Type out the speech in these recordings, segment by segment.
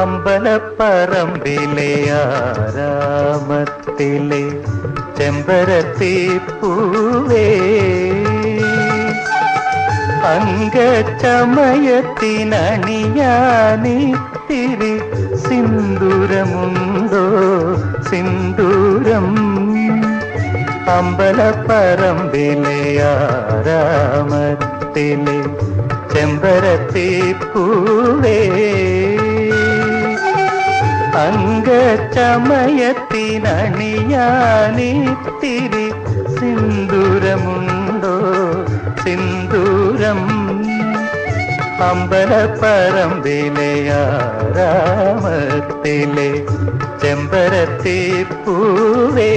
അമ്പലപ്പറമ്പിലെ ആരാമത്തിലെ ചെമ്പരത്തി പൂവേ അംഗച്ചമയത്തിനണിയാനിത്തിരി സിന്ദൂരമുണ്ടോ സിന്ദൂരം? അമ്പലപ്പറമ്പിലെ ആരാമത്തിലെ ചെമ്പരത്തി പൂവേ അംഗച്ചമയത്തിനണിയാനിത്തിരി സിന്ദൂരമുണ്ടോ? സിന്ദൂരം അമ്പലപ്പറമ്പിലെ ആരാമത്തിലെ ചെമ്പരത്തി പൂവേ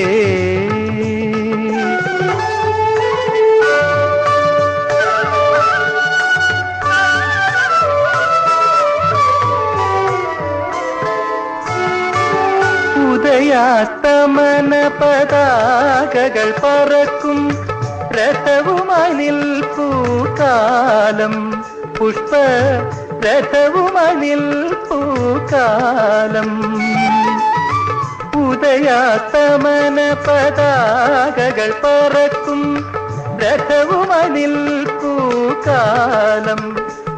ഉദയാസ്തമന പതാകകൾ പറക്കും. രഥവുമായി നിൽപ്പൂ പുഷ്പ രഥവുമായി നിൽപ്പൂ കാലം ഉദയാസ്തമന പതാകകൾ പറക്കും. രഥവുമായി നിൽപ്പൂ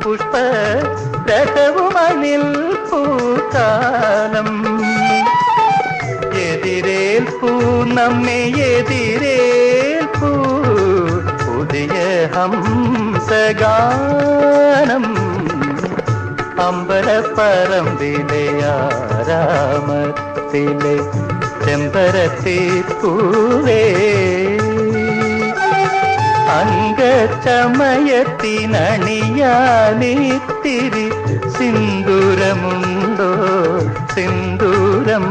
പുഷ്പ രഥവുമായി നിൽപ്പൂ നമ്മെ എതിരേൽപ്പൂ. പുതിയ ഹംസഗാനം അമ്പലപ്പറമ്പിലെ ആരാമത്തിലെ ചെമ്പരത്തി പൂവേ അംഗച്ചമയത്തിനണിയാനിത്തിരി സിന്ദൂരമുണ്ടോ? സിന്ദൂരം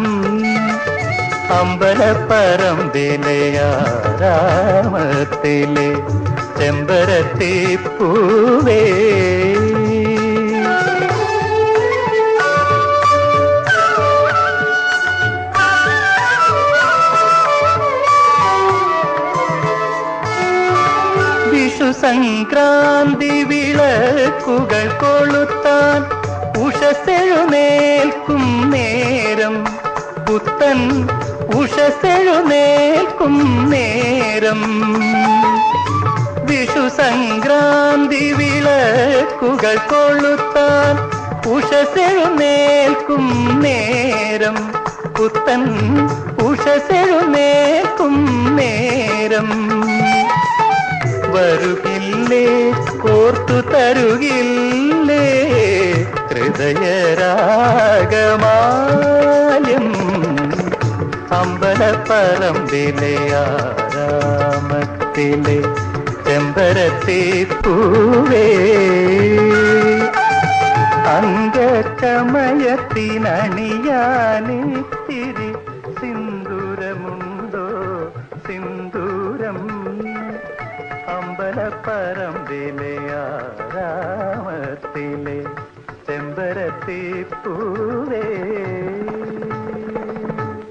അമ്പലപ്പറമ്പിലെ ആരാമത്തിലെ ചെമ്പരത്തി പൂവേ. വിഷു സംക്രാന്തി വിളക്കുകൾ കൊളുത്താൻ ഉഷത്തെഴുന്നേൽക്കും നേരം പുത്തൻ ഉഷത്തെഴുന്നേൽക്കും നേരം. വിഷു സംക്രാന്തി വിളക്കുകൾ കൊളുത്താൻ ഉഷസെഴുന്നേൽക്കും നേരം. പുത്തൻ ഉഷസെഴുന്നേൽക്കും നേരം. വരുകില്ലേ കോർത്തു തരുകില്ലേ ഹൃദയരാഗമാല്യം അമ്പലപ്പറമ്പിലെ ആരാമത്തിലെ ചെമ്പരത്തി പൂവേ. അംഗച്ചമയത്തിനണിയാനിത്തിരി സിന്ദൂരമുണ്ടോ സിന്ദൂരം? അമ്പലപ്പറമ്പിലെ ആരാമത്തിലെ